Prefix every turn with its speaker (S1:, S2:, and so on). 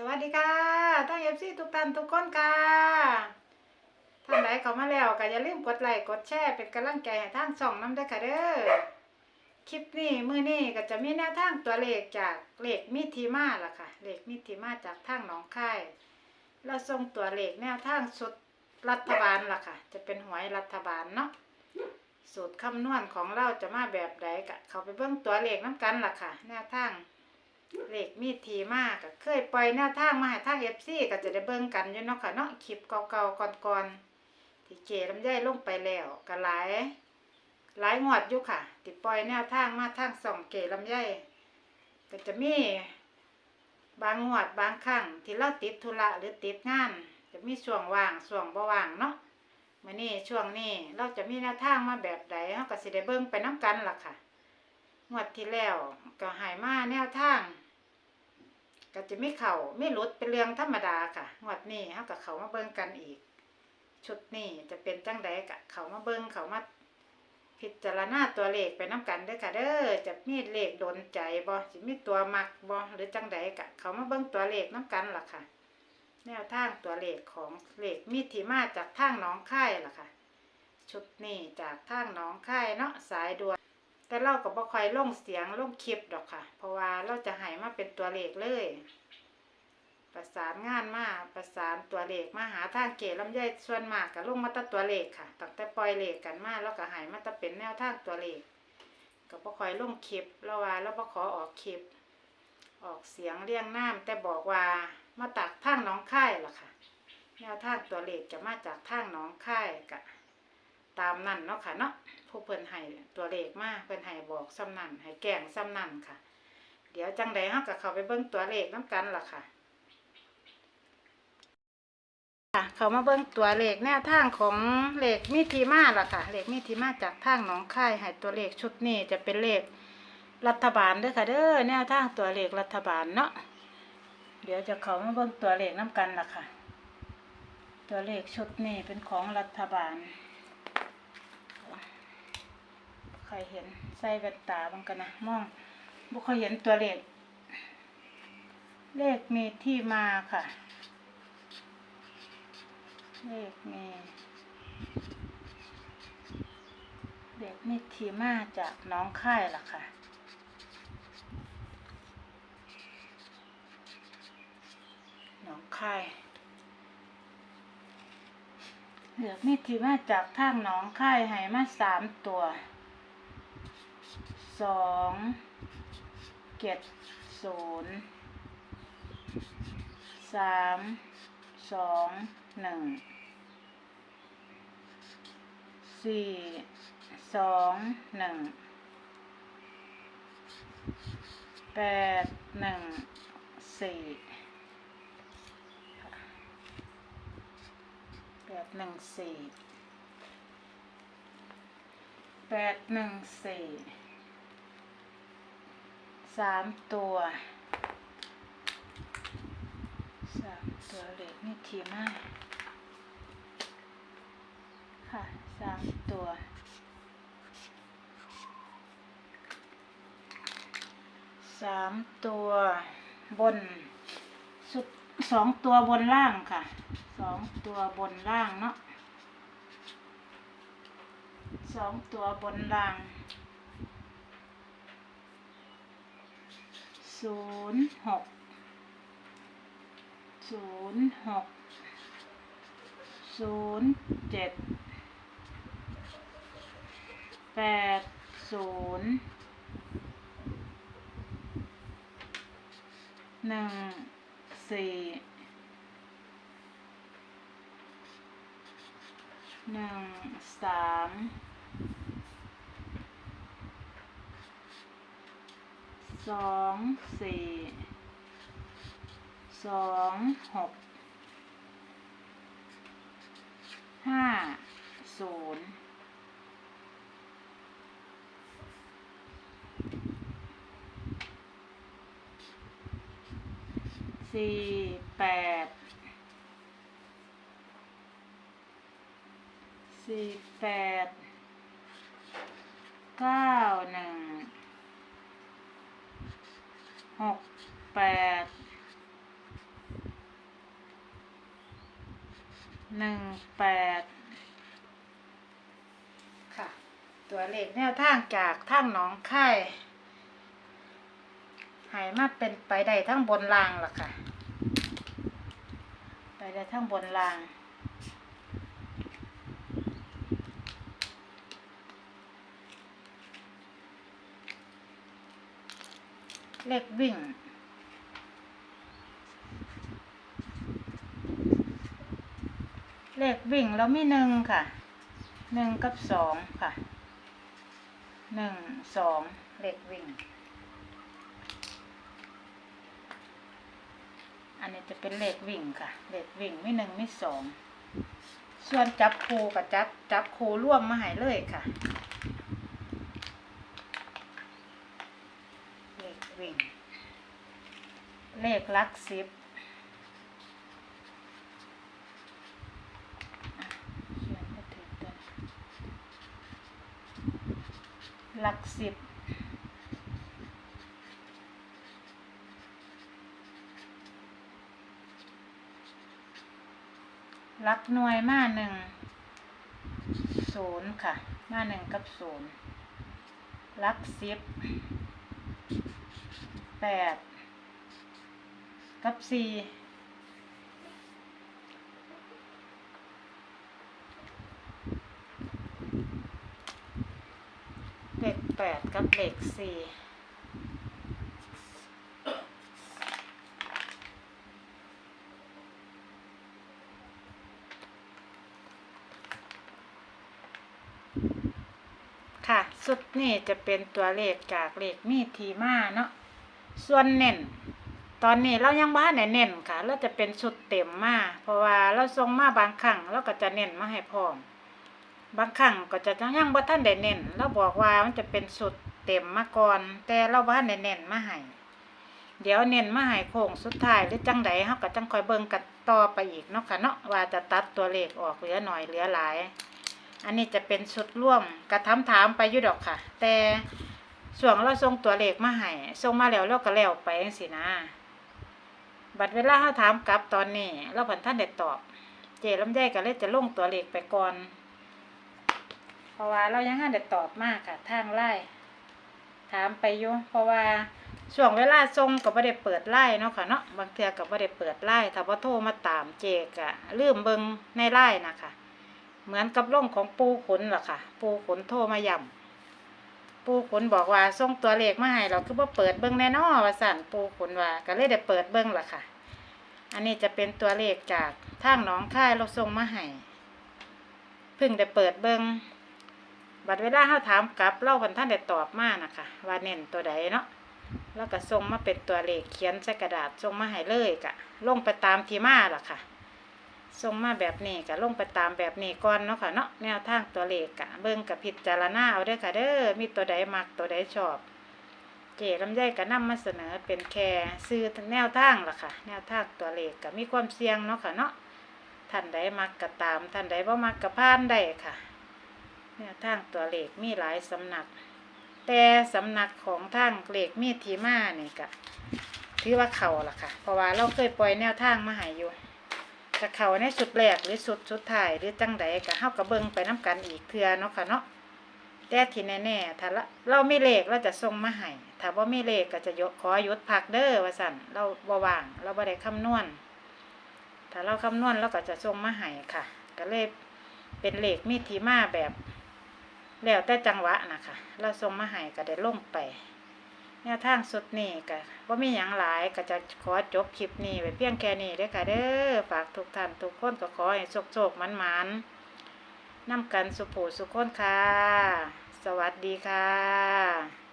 S1: สวัสดีค่ะท่านเอฟซีทุกท่านทุกคนค่ะท่านใดเข้ามาแล้วก็อย่าลืมกดไลค์กดแชร์เป็นกำลังใจให้ทางช่องน้ำด้วยค่ะเด้อคลิปนี้มื้อนี้ก็จะมีแนวทางตัวเลขจากเลขมิทีมาล่ะค่ะเลขมิทีมาจากทางหนองคายเราส่งตัวเลขแนวทางสุดรัฐบาลล่ะค่ะ จะเป็นหวยรัฐบาลเนาะสูตรคำนวณของเราจะมาแบบใดก็เข้าไปเบิ่งตัวเลขน้ำกันล่ะค่ะ แนวทาง เลขมีทีมากก็เคยปล่อยแนวทางมาให้ทางเอฟซีก็จะได้เบิ่งกันอยู่เนาะค่ะเนาะคลิปเก่าๆก่อนๆที่เจลำไยลงไปแล้วก็หลายหลายงวดอยู่ค่ะที่ปล่อยแนวทางมาทางส่องเกลำไยก็จะมีบางงวดบางครั้งที่เราติดธุระหรือติดงาน จะมีช่วงว่างช่วงบ่ว่างเนาะมื้อนี้ช่วงนี้เราจะมีแนวทางมาแบบใดเฮาก็สิได้เบิ่งไปนํกันล่ะค่ะงวดที่แล้วก็หายมาแนวทาง ก็จะไม่เข่าไม่ลดเป็นเรื่องธรรมดาค่ะงวดนี้เฮากับเขามาเบิ่งกันอีก ชุดนี้จะเป็นจังใดกะเขามาเบิ่งเขามาพิจารณาตัวเลขไปน้กันเด้อค่ะเด้อจะมีเลขโดนใจบ่สิมีตัวมักบ่หรือจังใดกะเขามาเบิ่งตัวเลขน้กันล่ะค่ะ แนวทางตัวเลขของเลขมีทีมาจากทางหน้องค่ายล่ะค่ะ ชุดนี้จากทางหน้องค่ายเนาะสายด่วน แต่เราก็บ่ค่อยลงเสียงลงคลิปดอกค่ะ เพราะว่าเราจะให้มาเป็นตัวเลขเลย ประสานงานมาประสานตัวเลขมาหาทางเกลำไยส่วนมากก็ลงมาตัตัวเลขค่ะตั้งแต่ปล่อยเลขกันมาแล้วก็ให้มาแตเป็นแนวทางตัวเลขก็บ่ค่อยลงคลิปเราว่าเราบ่ขอออกคลิป ออกเสียงเรียงน้ำแต่บอกว่ามาจากทางหน้องค่ายล่ะค่ะแนวทางตัวเลขจะมาจากทางหน้องค่ายกะตามนั่นเนาะค่ะเนาะ ผู้เพิ่นให้ตัวเลขมาเพิ่นให้บอกซ้ำนั่นให้แกงซ้ำนั่นค่ะ เดี๋ยวจังใดเฮาก็เข้าไปเบิ่งตัวเลขนํกันล่ะค่ะค่ะเขามาเบิ่งตัวเลขแนวทางของเลขมีทีมาล่ะค่ะเลขมีทีมาจากทางหนองคายให้ตัวเลขชุดนี้จะเป็นเลขรัฐบาลด้อค่ะเด้อแนวทางตัวเลขรัฐบาลเนาะเดี๋ยวจะเขามาเบิ่งตัวเลขนํกันล่ะค่ะ ตัวเลขชุดนี้เป็นของรัฐบาล ใครเห็นใส่แว่นตาบังกันนะมองบุคอยเห็นตัวเลข เลขมีที่มาค่ะ เลขมีเลขมีที่มาจากน้องค่ายล่ะค่ะน้องค่ายเลขมีที่มาจากทางน้องค่ายให้มาสามตัว สองเจ็ดศูนย์สามสองหนึ่งสี่สองหนึ่งแปดหนึ่งสี่แปดหนึ่งสี่แปดหนึ่งสี่ สามตัวสามตัวเล็กนี่ทีมากค่ะสามตัวสามตัวบนสุดสองตัวบนล่างค่ะสองตัวบนล่างเนาะสองตัวบนล่าง ศูนย์หกศูนย์หกศูนย์เจ็ดแปดศูนย์หนึ่งสี่หนึ่งสาม สองสี่สองหกห้าศูนย์สี่แปดสี่แปดเก้าหนึ่ง หกแปดหนึ่งแปดค่ะ ตัวเลขแนวทางจากทางหนองค่ายหายมาเป็นไปได้ทั้งบนล่างล่ะค่ะ ไปได้ทั้งบนล่าง เลขวิ่ง เลขวิ่งแล้วมีหนึ่งค่ะ หนึ่งกับสองค่ะ หนึ่งสองเลขวิ่ง อันนี้จะเป็นเลขวิ่งค่ะ เลขวิ่งไมีหนึ่งไมีสอง ส่วนจับคูกับจับจับคูร่วมมาให้เลยค่ะ เลขวิ่ง เลขหลักสิบหลักสิบหลักหน่วยมาหนึ่งศูนย์ค่ะ มาหนึ่งกับศูนย์หลักสิบแปด กับสี่เลขแปดกับเลขสี่ค่ะ สุดนี่จะเป็นตัวเลขจากเลขมีทีมาเนาะ ส่วนเน้น ตอนนี้เรายังบ้านไหนเน้นค่ะ เราจะเป็นชุดเต็มมาเพราะว่าเราส่งมาบางครั้งเราก็จะเน้นมาให้พร้อม บางครั้งก็จะยังบ่ท่านได้เน้นเราบอกว่ามันจะเป็นชุดเต็มมาก่อน แต่เราบ้านเน้นมาให้เดี๋ยวเน้นมาให้โค้งสุดท้ายหรือจังใดเฮาก็จังคอยเบิ่งกันต่อไปอีกเนาะค่ะเนาะว่าจะตัดตัวเลขออกเหลือหน่อยเหลือหลาย อันนี้จะเป็นชุดร่วมกระทำถามไปอยู่ดอกค่ะ แต่ส่วนเราส่งตัวเลขมาให้ส่งมาแล้วเราก็แล้วไปจังซี่นะ บัดเวลาเขาถามกลับตอนนี้เราผันท่านเด็ดตอบ เจลำไยก็เลยจะลงตัวเลขไปก่อน เพราะว่าเรายังท่านเด็ดตอบมากค่ะทางไล่ถามไปอยู่เพราะว่าช่วงเวลาส่งก็ไม่ได้เปิดไล่เนาะค่ะเนาะบางเทือก็ไม่ได้เปิดไล่ถ้าว่าโทรมาตามเจกะลืมเบิงในไล่นะคะเหมือนกับล่องของปูขนล่ะค่ะ ปูขนโทรมาย่ำ ปูขุนบอกว่าส่งตัวเลขมาให้เราคือว่าเปิดเบิ้งแน่นอว่าสั่นปูขุนว่าก็เลยได้เปิดเบิ้งละค่ะ อันนี้จะเป็นตัวเลขจากทางหนองค่ายเราส่งมาให้เพิ่งได้เปิดเบิ้งบัดเวลาเขาถามกลับเล่ากันท่านได้ตอบมานะคะว่าเน้นตัวใดเนาะแล้วก็ส่งมาเป็นตัวเลขเขียนใส่กระดาษส่งมาให้เลยกะลงไปตามที่มาล่ะค่ะ ส่งมาแบบนี้ก็ลงไปตามแบบนี้ก่อนเนาะค่ะเนาะแนวทางตัวเลขกะเบิ่งกับพิจารณาเอาเด้อค่ะเด้อมีตัวใดมักตัวใดชอบ เจลำไยก็นำมาเสนอเป็นแค่ซื้อแนวทางล่ะค่ะ แนวทางตัวเลขก็มีความเสี่ยงเนาะค่ะเนาะท่านใดมักก็ตามท่านใดบ่มักก็ผ่านได้ค่ะ แนวทางตัวเลขมีหลายสำนัก แต่สำนักของทางเลขมีทีมานี่ก็ถือว่าเขาล่ะค่ะ เพราะว่าเราเคยปล่อยแนวทางมาให้อยู่ จะเขาในสุดแรกหรือสุดสุดท้ายหรือจังใดก็เฮาก็เบิงไปน้กันอีกเทื่อเนาะค่ะเนาะแต่ที่แน่ๆถ้าเราไม่เลขเราจะส่งมาให้ถ้าบ่าไมีเลขก็จะยกขอยุดพักเด้อว่าซั่นเราบ่ว่าง เราบ่ได้คำนวณถ้าเราคำนวณเราก็จะส่งมาให้ค่ะ ก็เลยเป็นเลขมีทีมาแบบ แล้วแต่จังหวะนะคะเราส่งมาให้ก็ได้ลงไป แนวทางสุดนี่ก็ว่ามีอยังหลายก็จะขอจบคลิปนี้ไปเพียงแค่นี้เด้อค่ะเด้อฝากทุกท่านทุกคนก็ขอให้โชคๆมันๆนำกันสุผูสุขคนค่ะ สวัสดีค่ะ